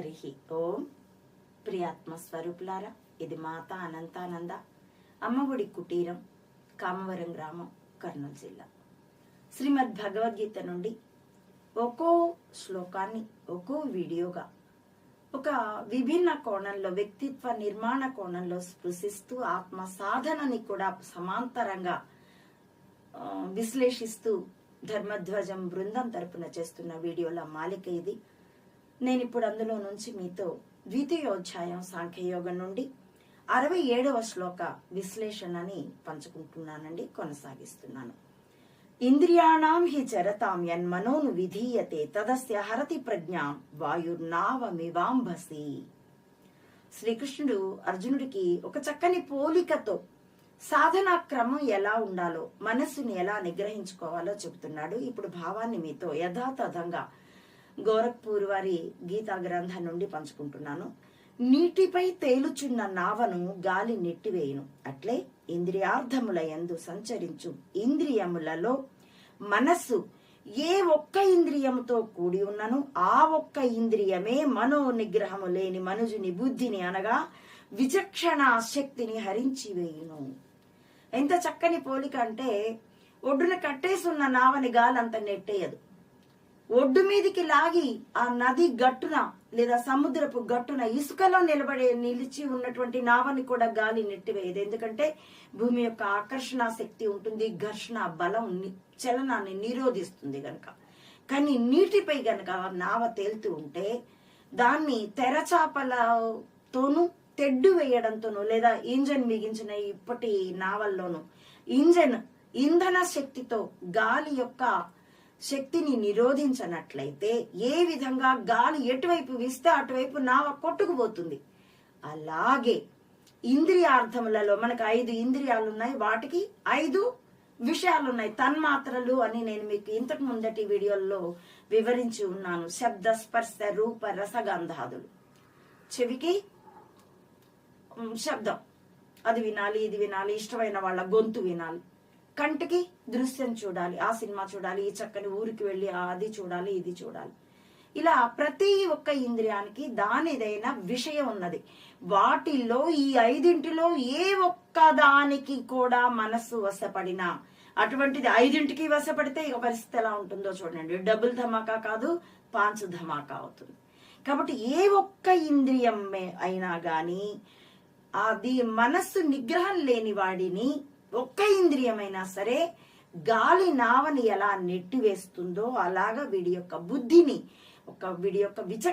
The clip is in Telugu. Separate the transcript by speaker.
Speaker 1: హరి ఓం. ప్రియాత్మ స్వరూపులారా ఇది మాత అనంతానంద అమ్మఒడి కుటీరం కామవరం గ్రామం కర్నూలు జిల్లా. శ్రీమద్ భగవద్గీత నుండి ఒక్కో శ్లోకాన్ని ఒక్కో వీడియోగా ఒక విభిన్న కోణంలో వ్యక్తిత్వ నిర్మాణ కోణంలో స్పృశిస్తూ ఆత్మ సాధనని కూడా సమాంతరంగా విశ్లేషిస్తూ ధర్మధ్వజం బృందం తరపున చేస్తున్న వీడియోల మాలిక ఇది. నేను ఇప్పుడు అందులో నుంచి మీతో ద్వితీయోధ్యాయం సాంఖ్యయోగం నుండి అరవై ఏడవ శ్లోక విశ్లేషణని పంచుకుంటున్నానండి కొనసాగిస్తున్నాను. ఇంద్రియాణం హి చరతాం యన్మనోను విధీయతే తదస్య హరతి ప్రజ్ఞాం వాయుర్నావమివాంభసి. శ్రీకృష్ణుడు అర్జునుడికి ఒక చక్కని పోలికతో సాధనా క్రమం ఎలా ఉండాలో మనస్సుని ఎలా నిగ్రహించుకోవాలో చెబుతున్నాడు. ఇప్పుడు భావాన్ని మీతో యథాతథంగా గోరఖ్పూర్ వారి గీతా గ్రంథం నుండి పంచుకుంటున్నాను. నీటిపై తేలుచున్న నావను గాలి నెట్టివేయును. అట్లే ఇంద్రియార్థముల యందు సంచరించు ఇంద్రియములలో మనస్సు ఏ ఒక్క ఇంద్రియముతో కూడి ఉన్నను. ఆ ఒక్క ఇంద్రియమే మనో నిగ్రహము లేని మనుజుని బుద్ధిని అనగా విచక్షణ శక్తిని హరించి వేయును ఎంత చక్కని పోలిక అంటే ఒడ్డున కట్టేసున్న నావని గాలి అంత నెట్టేయదు. ఒడ్డు మీదికి లాగి ఆ నది గట్టున లేదా సముద్రపు గట్టున ఇసుకలో నిలబడే నిలిచి ఉన్నటువంటి నావని కూడా గాలి నెట్టివేయదు. ఎందుకంటే భూమి యొక్క ఆకర్షణ శక్తి ఉంటుంది ఘర్షణ బలం చలనాన్ని నిరోధిస్తుంది గనక. కానీ నీటిపై గనక నావ తేలుతూ ఉంటే దాన్ని తెరచాపలతోనూ తెడ్డు వేయడంతోనూ లేదా ఇంజన్ మిగించిన ఇప్పటి నావల్లోనూ ఇంజన్ ఇంధన శక్తితో గాలి యొక్క శక్తిని నిరోధించనట్లయితే ఏ విధంగా గాలి ఎటువైపు వీస్తే అటువైపు నావ కొట్టుకుపోతుంది. అలాగే ఇంద్రియార్థములలో మనకు ఐదు ఇంద్రియాలు ఉన్నాయి వాటికి ఐదు విషయాలు ఉన్నాయి తన్మాత్రలు అని నేను మీకు ఇంతకు ముందటి వీడియోల్లో వివరించి ఉన్నాను. శబ్ద స్పర్శ రూప రసగంధాదులు. చెవికి శబ్దం. అది వినాలి ఇది వినాలి ఇష్టమైన వాళ్ళ గొంతు వినాలి. కంటికి దృశ్యం చూడాలి ఆ సినిమా చూడాలి ఈ చక్కని ఊరికి వెళ్ళి అది చూడాలి ఇది చూడాలి. ఇలా ప్రతి ఒక్క ఇంద్రియానికి దానిదైన విషయం ఉన్నది. వాటిల్లో ఈ ఐదింటిలో ఏ ఒక్క దానికి కూడా మనస్సు వశపడినా అటువంటిది ఐదింటికి వశపడితే ఇక పరిస్థితి ఎలా ఉంటుందో చూడండి. డబుల్ ధమాకా కాదు పాంచు ధమాకా అవుతుంది. కాబట్టి ఏ ఒక్క ఇంద్రియం అయినా గాని అది మనస్సు నిగ్రహం లేని వాడిని ఒక్క ఇంద్రియమైనా సరే గాలి నావని ఎలా నెట్టివేస్తుందో అలాగా వీడి యొక్క బుద్ధిని ఒక వీడి యొక్క విచ